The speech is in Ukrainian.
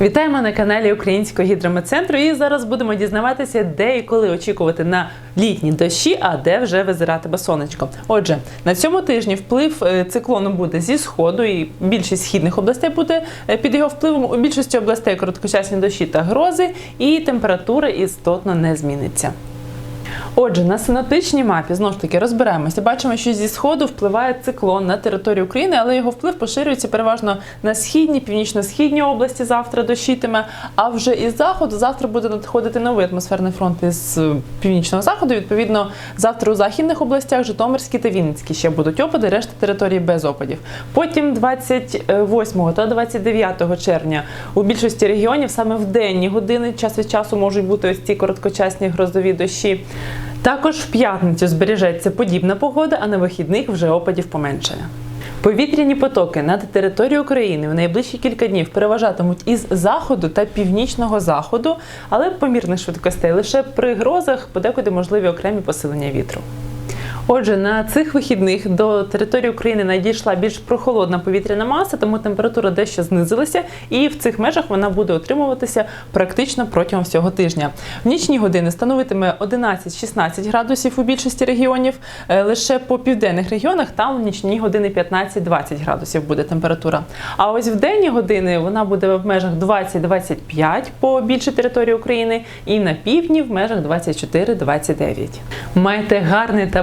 Вітаємо на каналі Українського гідрометцентру і зараз будемо дізнаватися, де і коли очікувати на літні дощі, а де вже визиратиме сонечко. Отже, на цьому тижні вплив е, циклону буде зі сходу, і більшість східних областей буде е, під його впливом. У більшості областей короткочасні дощі та грози, і температура істотно не зміниться. Отже, на синоптичній мапі знову ж таки розбираємося. Бачимо, що зі сходу впливає циклон на територію України, але його вплив поширюється переважно на східні, північно-східні області. Завтра дощитиме. А вже із заходу завтра буде надходити новий атмосферний фронт із е, північного заходу. Відповідно, завтра у західних областях Житомирські та Вінницькі ще будуть опади, решта території без опадів. Потім 28 та 29 червня у більшості регіонів саме в денні години час від часу можуть бути ось ці короткочасні грозові дощі. Також в п'ятницю збережеться подібна погода, а на вихідних вже опадів поменшає. Повітряні потоки над територією України в найближчі кілька днів переважатимуть із заходу та північного заходу, але помірних швидкостей лише при грозах подекуди можливі окремі посилення вітру. Отже, на цих вихідних до території України надійшла більш прохолодна повітряна маса, тому температура дещо знизилася, і в цих межах вона буде утримуватися практично протягом всього тижня. В нічні години становитиме 11-16 градусів у більшості регіонів. Е, Лише по південних регіонах там в нічні години 15-20 градусів буде температура. А ось в денні години вона буде в межах 20-25 по більшій території України, і на півдні в межах 24-29. Майте гарний та